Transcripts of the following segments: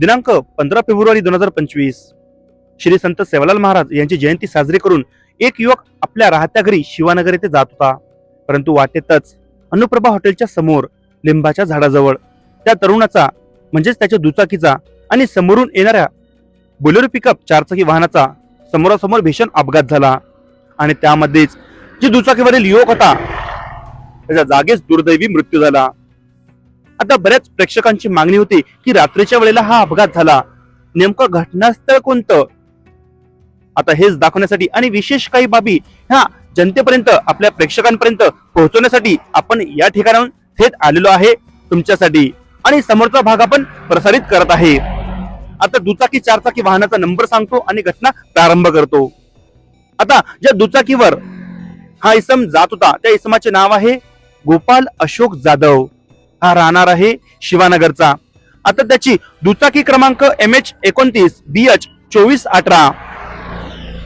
दिनांक पंधरा फेब्रुवारी दोन हजार पंचवीस. श्री संत सेवालाल महाराज यांची जयंती साजरी करून एक युवक आपल्या राहत्या घरी शिवानगर येथे जात होता. परंतु वाटेतच अनुप्रभा हॉटेलच्या समोर लिंबाच्या झाडाजवळ त्या तरुणाचा म्हणजेच त्याच्या दुचाकीचा आणि समोरून येणाऱ्या बोलेरो पिकअप चारचाकी वाहनाचा समोरासमोर भीषण अपघात झाला. आणि त्यामध्येच जे दुचाकीवरील युवक होता त्याच्या जागेच दुर्दैवी मृत्यू झाला. आता बऱ्याच प्रेक्षकांची मागणी होती की रात्रीच्या वेळेला हा अपघात झाला. नेमकं घटनास्थळ कोणतं? आता हेच दाखवण्यासाठी आणि विशेष काही बाबी ह्या जनतेपर्यंत आपल्या प्रेक्षकांपर्यंत पोहोचवण्यासाठी आपण या ठिकाणाहून थेट आलेलो आहे तुमच्यासाठी. आणि समोरचा भाग आपण प्रसारित करत आहे. आता दुचाकी चारचाकी वाहनाचा नंबर सांगतो आणि घटना प्रारंभ करतो. आता ज्या दुचाकीवर हा इसम जात होता त्या इसमाचे नाव आहे गोपाल अशोक जाधव. हा राहणार आहे शिवानगरचा. आता त्याची दुचाकी क्रमांक एम एच एकोणतीस बी एच चोवीस अठरा.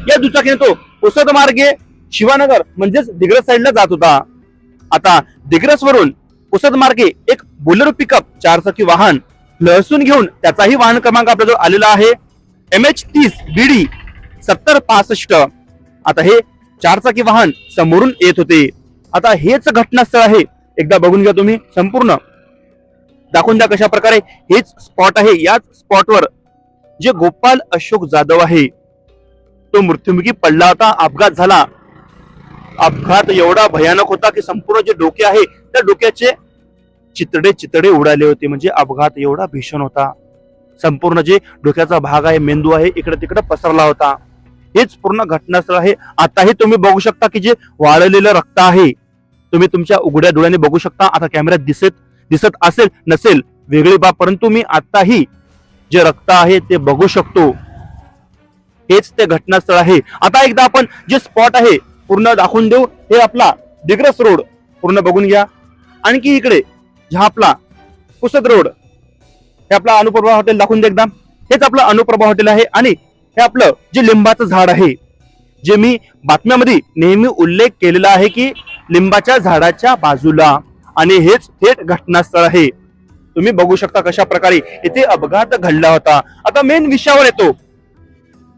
या दुचाकीने तो पुसद मार्गे शिवानगर म्हणजेच दिग्रस साईडला जात होता. आता दिग्रस वरून पुसद मार्गे एक बुलेरो पिकअप चारचाकी वाहन लहसून घेऊन त्याचाही वाहन क्रमांक आपल्याजवळ आलेला आहे. एम एच तीस बीडी सत्तर पासष्ट. आता हे चारचाकी वाहन समोरून येत होते. आता हेच घटनास्थळ आहे एकदा बघून घ्या तुम्ही संपूर्ण. दाखवून द्या कशा प्रकारे हेच स्पॉट आहे याच स्पॉटवर जे गोपाल अशोक जाधव आहे तो मृत्युमुखी पडला होता अपघात झाला. अपघात एवढा भयानक होता की संपूर्ण जे डोके आहे त्या डोक्याचे चितडे चितडे उडाले होते. म्हणजे अपघात एवढा भीषण होता. संपूर्ण जे डोक्याचा भाग आहे मेंदू आहे इकडे तिकडे पसरला होता. हेच पूर्ण घटनास्थळ आहे. आताही तुम्ही बघू शकता की जे वाळलेलं रक्त आहे तुम्ही तुमच्या उघड्या डोळ्याने बघू शकता. आता कॅमेऱ्यात दिसत दिसत असेल नसेल वेगळी बाब परंतु मी आताही जे रक्त आहे ते बघू शकतो. हेच ते घटनास्थळ आहे. आता एकदा आपण जे स्पॉट आहे पूर्ण दाखवून देऊ. हे आपला दिग्रस रोड. पूर्ण बघून घ्या. आणखी इकडे हा आपला पुसद रोड. हे आपला अनुप्रभा हॉटेल दाखवून दे एकदा. हेच आपलं अनुप्रभा हॉटेल आहे आणि हे आपलं जे लिंबाचं झाड आहे. जे मी बातम्यामध्ये नेहमी उल्लेख केलेला आहे की लिंबाच्या झाडाच्या बाजूला आणि हेच थेट घटनास्थळ आहे. तुम्ही बघू शकता कशा प्रकारे इथे अपघात घडला होता. आता मेन विषयावर येतो.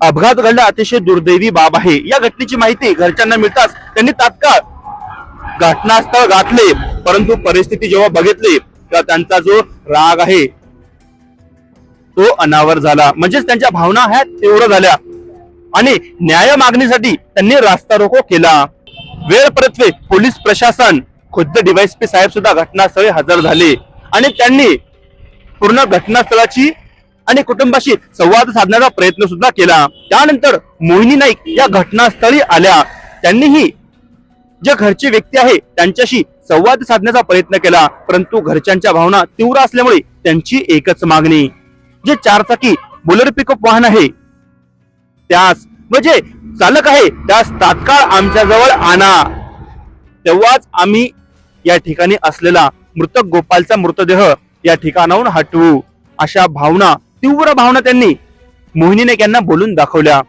अपघात घडला अतिशय दुर्दैवी बाब आहे. या घटनेची माहिती घरच्यांना मिळताच त्यांनी तात्काळ घटनास्थळ गाठले. परंतु परिस्थिती जेव्हा बघितली तेव्हा त्यांचा जो राग आहे तो अनावर झाला. म्हणजेच त्यांच्या भावना ह्या तीव्र झाल्या. आणि न्याय मागणीसाठी त्यांनी रास्ता रोको केला. वेळ परत्वे पोलीस प्रशासन. खुद्द डीवायसपी साहेब सुद्धा घटनास्थळी हजर झाले. आणि त्यांनी पूर्ण घटनास्थळाची आणि कुटुंबाशी संवाद साधण्याचा प्रयत्न सुद्धा केला. त्यानंतर मोहिनी नाईक या घटनास्थळी आल्या. त्यांनीही जे घरचे व्यक्ती आहे त्यांच्याशी संवाद साधण्याचा प्रयत्न केला. परंतु घरच्यांच्या भावना तीव्र असल्यामुळे त्यांची एकच मागणी. जे चारचाकी बुलर पिकअप वाहन आहे त्यास. म्हणजे चालक आहे त्यास तात्काळ आमच्याजवळ आणा. तेव्हाच आम्ही या ठिकाणी असलेला मृतक गोपालचा मृतदेह या ठिकाणाहून हटवू. अशा भावना तीव्र भावना त्यांनी मोहिनी नाईक यांना बोलून दाखवल्या.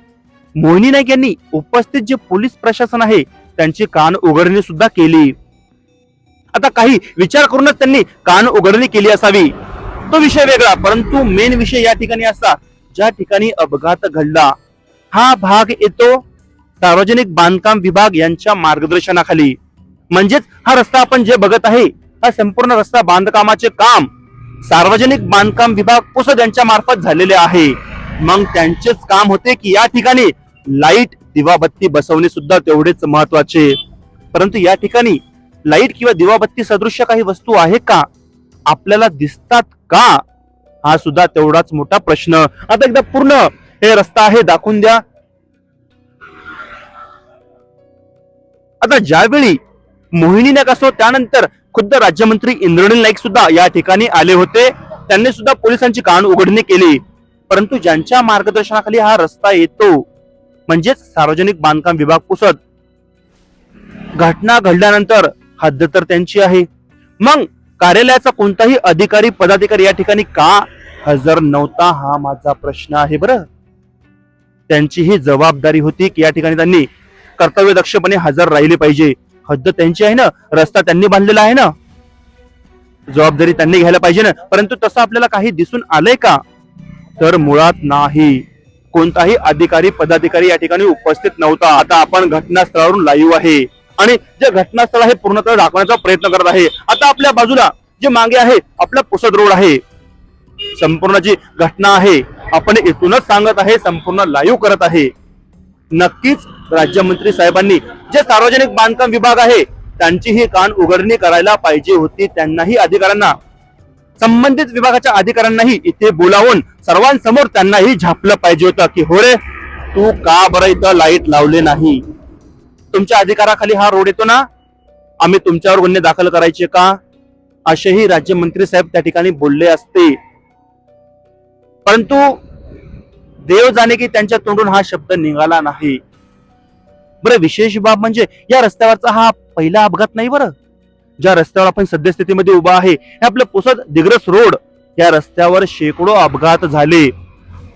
मोहिनी नाईक यांनी उपस्थित जे पोलीस प्रशासन आहे त्यांची कान उघडणी सुद्धा केली. आता काही विचार करूनच त्यांनी कान उघडणी केली असावी. तो विषय वेगळा परंतु मेन विषय या ठिकाणी असा ज्या ठिकाणी अपघात घडला. हा भाग येतो सार्वजनिक बांधकाम विभाग यांच्या मार्गदर्शनाखाली. म्हणजेच हा रस्ता आपण जे बघत आहे हा संपूर्ण रस्ता बांधकामाचे काम सार्वजनिक बांधकाम विभाग पुसद यांच्या मार्फत झालेले आहे. मग त्यांचेच काम होते की या ठिकाणी लाइट दिवाबत्ती बसवणे सुद्धा तेवढेच महत्त्वाचे परंतु या ठिकाणी लाइट किंवा दिवाबत्ती सदृश्य काही वस्तू आहे का? आपल्याला दिसतात का? हा सुद्धा तेवढाच मोठा प्रश्न. आता एकदा पूर्ण हे रस्ता आहे दाखवून द्या. आता ज्यावेळी मोहिनी नाईक असो त्यानंतर खुद्द राज्यमंत्री इंद्रनील नाईक सुद्धा या ठिकाणी आले होते. त्यांनी सुद्धा पोलिसांची कान उघडणी केली. परंतु ज्यांच्या मार्गदर्शनाखाली हा रस्ता येतो म्हणजेच सार्वजनिक बांधकाम विभाग पुसत घटना घडल्यानंतर हद्द तर त्यांची आहे. मग कार्यालयाचा कोणताही अधिकारी पदाधिकारी या ठिकाणी का? हजर नव्हता हा माझा प्रश्न आहे बरं. त्यांची ही जबाबदारी होती की या ठिकाणी त्यांनी कर्तव्य दक्षपणे हजर राहिले पाहिजे. हद्द त्यांची आहे ना? रस्ता त्यांनी बांधलेला आहे ना? जबाबदारी त्यांनी घ्यायला पाहिजे ना? परंतु तसं आपल्याला काही दिसून आलंय का? तर मुळात नाही. कोणताही अधिकारी पदाधिकारी या ठिकाणी उपस्थित नव्हता. आता आपण घटनास्थळावरून लाईव्ह आहे. आणि जे घटनास्थळ आहे पूर्णतः दाखवण्याचा प्रयत्न करत आहे. आता आपल्या बाजूला जे मागे आहे आपला पुसद रोड आहे. संपूर्ण जी घटना आहे आपण इथूनच सांगत आहे संपूर्ण लाईव्ह करत आहे. नक्कीच राज्यमंत्री साहेबांनी जे सार्वजनिक बांधकाम विभाग आहे त्यांची ही कान उघडणी करायला पाहिजे होती. त्यांनाही अधिकाऱ्यांना संबंधित विभागाच्या अधिकाऱ्यांनाही इथे बोलावून सर्वांसमोर त्यांनाही झापलं पाहिजे होतं की हो रे तू का बरं इथं लाइट लावले नाही? तुमच्या अधिकाराखाली हा रोड येतो ना? आम्ही तुमच्यावर गुन्हे दाखल करायचे का? असेही राज्यमंत्री साहेब त्या ठिकाणी बोलले असते. परंतु देव जाणे की त्यांच्या तोंडून हा शब्द निघाला नाही. बरं विशेष बाब म्हणजे या रस्त्यावरचा हा पहिला अपघात नाही बरं? ज्या रस्त्यावर आपण सद्यस्थितीमध्ये उभा आहे हे आपलं पुसद दिग्रस रोड या रस्त्यावर शेकडो अपघात झाले.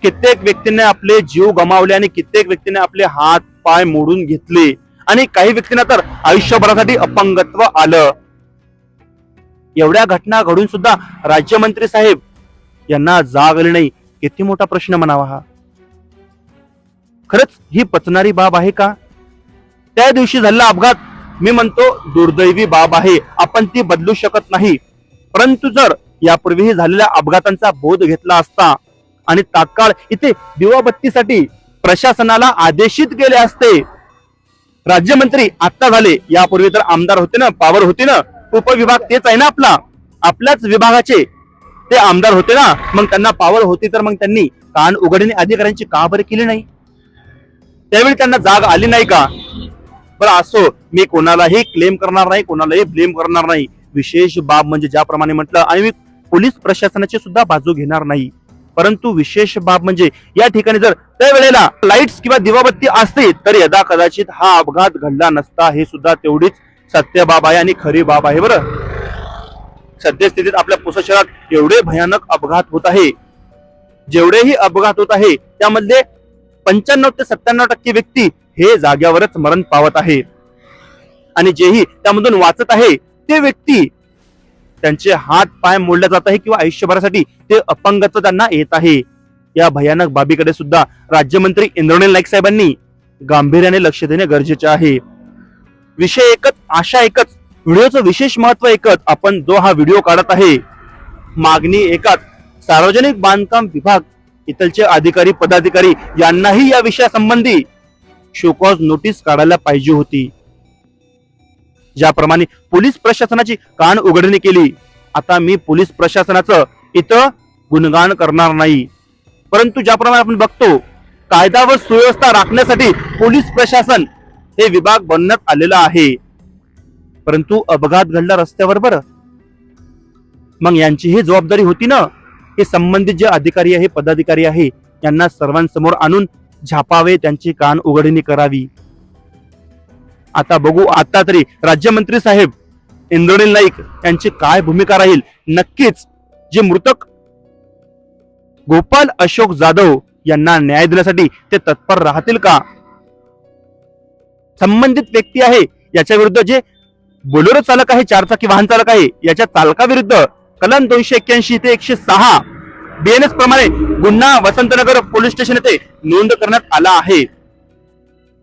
कित्येक व्यक्तींनी आपले जीव गमावले आणि कित्येक व्यक्तीने आपले हात पाय मोडून घेतले. आणि काही व्यक्तींना तर आयुष्यभरासाठी अपंगत्व आलं. एवढ्या घटना घडून सुद्धा राज्यमंत्री साहेब यांना जाग आली नाही. किती मोठा प्रश्न म्हणावा हा? खरंच ही पचणारी बाब आहे का? त्या दिवशी झालेला अपघात मी म्हणतो दुर्दैवी बाब आहे. आपण ती बदलू शकत नाही. परंतु जर यापूर्वीही झालेल्या अपघातांचा बोध घेतला असता आणि तात्काळ इथे दिवाबत्तीसाठी प्रशासनाला आदेशित केले असते राज्यमंत्री आता झाले. यापूर्वी तर आमदार होते ना पावर होते ना उपविभाग तेच आहे ना आपला. आपल्याच विभागाचे ते आमदार होते ना मग त्यांना पावर होती तर मग त्यांनी कान उघडणी अधिकाऱ्यांची का बरं केली नाही? त्यावेळी त्यांना जाग आली नाही का? बरं असो मी कोणालाही क्लेम करणार नाही कोणालाही ब्लेम करणार नाही. विशेष बाब म्हणजे ज्याप्रमाणे म्हटलं आणि मी पोलीस प्रशासनाची सुद्धा बाजू घेणार नाही. परंतु विशेष बाब म्हणजे या ठिकाणी जर त्यावेळेला लाईट्स किंवा दिवाबत्ती असते तर यदा कदाचित हा अपघात घडला नसता हे सुद्धा तेवढीच सत्य बाब आहे आणि खरी बाब आहे बरं? सद्यस्थितीत आपल्या पुसद शहरात एवढे भयानक अपघात होत आहे. जेवढेही अपघात होत आहे त्यामध्ये पंच्याण्णव ते सत्त्याण्णव टक्के व्यक्ती हे जाग्यावरच मरण पावत आहे. आणि जेही त्यामधून वाचत आहे ते व्यक्ती त्यांचे हात पाय मोडले जात आहे किंवा आयुष्यभरासाठी ते अपंगत्व त्यांना येत आहे. या भयानक बाबीकडे सुद्धा राज्यमंत्री इंद्रनील नाईक साहेबांनी गांभीर्याने लक्ष देणे गरजेचे आहे. विषय एकच आशा एकच व्हिडिओचं विशेष महत्त्व एकच आपण जो हा व्हिडिओ काढत आहे मागणी एकाच सार्वजनिक बांधकाम विभाग इथलचे अधिकारी पदाधिकारी यांनाही या विषयासंबंधी शोकॉज नोटीस काढायला पाहिजे होती. ज्याप्रमाणे पोलीस प्रशासनाची कान उघडणी केली आता मी पोलीस प्रशासनाचं इथं गुणगान करणार नाही. परंतु ज्याप्रमाणे आपण बघतो कायदा व सुव्यवस्था राखण्यासाठी पोलीस प्रशासन हे विभाग बनण्यात आलेला आहे. परंतु अपघात घडला रस्त्यावर बरं. मग यांची ही जबाबदारी होती ना हे संबंधित जे अधिकारी आहे पदाधिकारी आहे यांना सर्वांसमोर आणून झापावे त्यांची कान उघडणी करावी. आता बघू आता तरी राज्यमंत्री साहेब इंद्रनील नाईक यांची काय भूमिका राहील? नक्कीच जे मृतक गोपाल अशोक जाधव यांना न्याय देण्यासाठी ते तत्पर राहतील का? संबंधित व्यक्ती आहे याच्या विरुद्ध जे बोलेरो चालक आहे चारचाकी वाहन चालक आहे. याच्या चालकाविरुद्ध कलम दोनशे एक्क्याऐंशी ते एकशे सहा बीएनएस प्रमाणे गुन्हा वसंतनगर पोलीस स्टेशन येथे नोंद करण्यात आला आहे.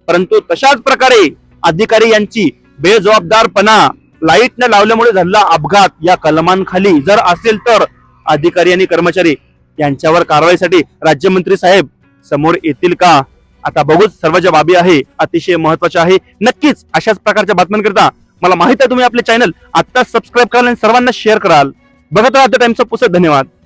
परंतु तशाच प्रकारे अधिकारी यांची बेजबाबदारपणा लाइट न लावल्यामुळे झालेला अपघात या कलमांखाली जर असेल तर अधिकारी आणि कर्मचारी यांच्यावर कारवाईसाठी राज्यमंत्री साहेब समोर येतील का? आता बघूच सर्व ज्या बाबी आहे अतिशय महत्त्वाच्या आहे. नक्कीच अशाच प्रकारच्या बातम्यांकरिता मला माहीत आहे तुम्ही आपले चॅनल आता सबस्क्राईब कराल आणि सर्वांना शेअर कराल. बघत राहा टाइमचा पुसत धन्यवाद.